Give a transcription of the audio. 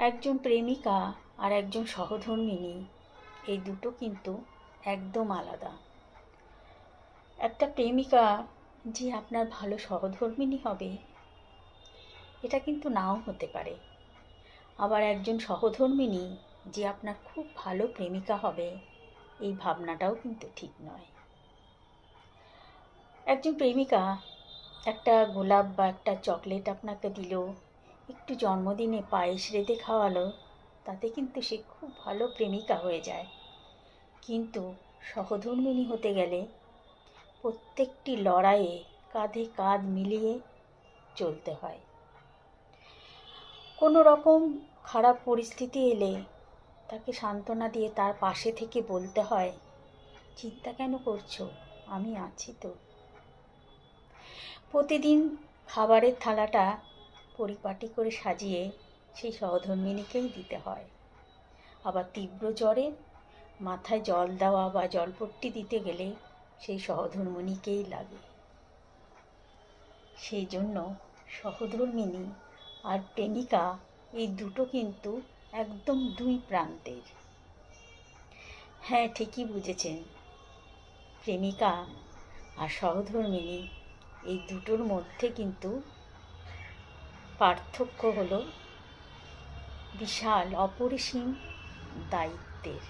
একজন প্রেমিকা আর একজন সহধর্মিনী, এই দুটো কিন্তু একদম আলাদা। একটা প্রেমিকা যে আপনার ভালো সহধর্মিণী হবে, এটা কিন্তু নাও হতে পারে। আবার একজন সহধর্মিনী যে আপনার খুব ভালো প্রেমিকা হবে, এই ভাবনাটাও কিন্তু ঠিক নয়। একজন প্রেমিকা একটা গোলাপ বা একটা চকলেট আপনাকে দিল একটু জন্মদিনে পায়েস রেঁধে খাওয়ালো, তাতে কিন্তু সে খুব ভালো প্রেমিকা হয়ে যায়। কিন্তু সহধর্মিণী হতে গেলে প্রত্যেকটি লড়াইয়ে কাঁধে কাঁধ মিলিয়ে চলতে হয়। কোনো রকম খারাপ পরিস্থিতি এলে তাকে সান্ত্বনা দিয়ে তার পাশে থেকে বলতে হয়, চিন্তা কেন করছ? আমি আছি তো। প্রতিদিন খাবারের থালাটা পরিপাটি করে সাজিয়ে সেই সহধর্মিণীকেই দিতে হয়। আবার তীব্র জ্বরে মাথায় জল দেওয়া বা জলপট্টি দিতে গেলে সেই সহধর্মিণীকেই লাগে। সেই জন্য সহধর্মিণী আর প্রেমিকা এই দুটো কিন্তু একদম দুই প্রান্তের। হ্যাঁ ঠিকই বুঝেছেন। প্রেমিকা আর সহধর্মিণী এই দুটোর মধ্যে কিন্তু পার্থক্য হলো বিশাল অপরিসীম দায়িত্বের।